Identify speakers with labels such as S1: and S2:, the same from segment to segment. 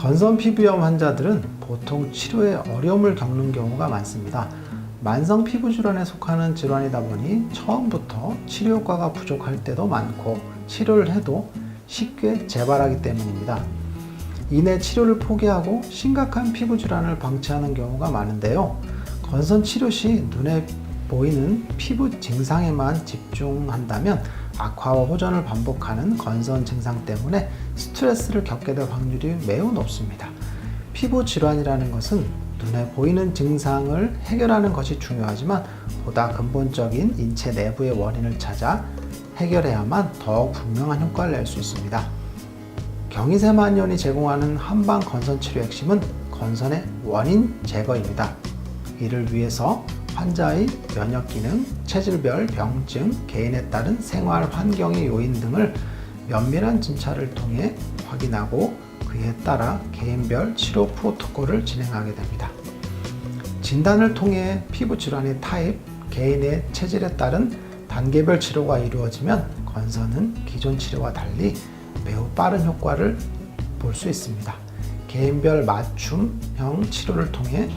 S1: 건선 피부염 환자들은 보통 치료에 어려움을 겪는 경우가 많습니다. 만성 피부 질환에 속하는 질환이다 보니 처음부터 치료 효과가 부족할 때도 많고 치료를 해도 쉽게 재발하기 때문입니다. 이내 치료를 포기하고 심각한 피부 질환을 방치하는 경우가 많은데요. 건선 치료 시 눈에 보이는 피부 증상에만 집중한다면 악화와 호전을 반복하는 건선 증상 때문에 스트레스를 겪게 될 확률이 매우 높습니다. 피부 질환이라는 것은 눈에 보이는 증상을 해결하는 것이 중요하지만 보다 근본적인 인체 내부의 원인을 찾아 해결해야만 더욱 분명한 효과를 낼 수 있습니다. 경희세만연이 제공하는 한방 건선 치료의 핵심은 건선의 원인 제거입니다. 이를 위해서 환자의 면역 기능, 체질별 병증, 개인에 따른 생활 환경의 요인 등을 면밀한 진찰을 통해 확인하고 그에 따라 개인별 치료 프로토콜을 진행하게 됩니다. 진단을 통해 피부 질환의 타입, 개인의 체질에 따른 단계별 치료가 이루어지면 건선은 기존 치료와 달리 매우 빠른 효과를 볼 수 있습니다. 개인별 맞춤형 치료를 통해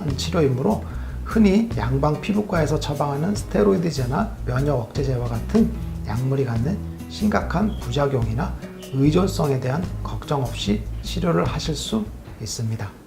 S1: 한 치료이므로 흔히 양방 피부과에서 처방하는 스테로이드제나 면역 억제제와 같은 약물이 갖는 심각한 부작용이나 의존성에 대한 걱정 없이 치료를 하실 수 있습니다.